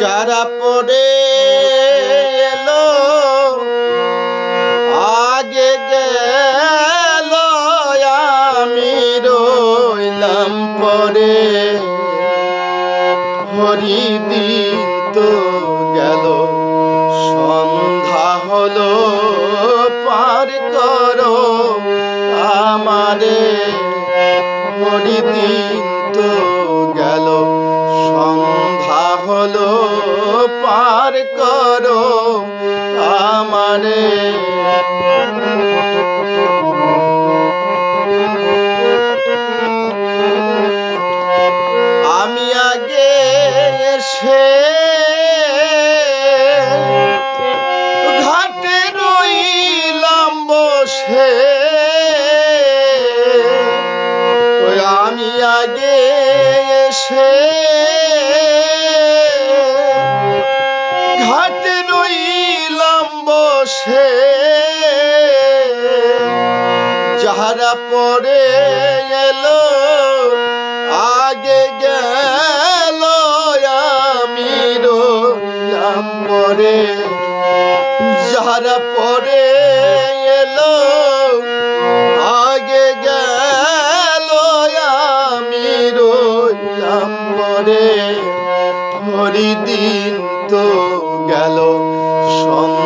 যারা পড়ে এলো, আগে গেল, আমি রইলাম পরে। হরিদিন তো গেল, সন্ধ্যা হলো, পার করো আমারে। হরিদিন তো পার করো আমারে। আমি আগে এসে ঘাটে রইলাম বসে। আমি আগে এসে যাহারা পরে এলো, আগে গেল আমি রইলাম পরে। যাহারা পরে এলো, আগে গেল আমি রইলাম পরে। হরিদিন তো গেল হলো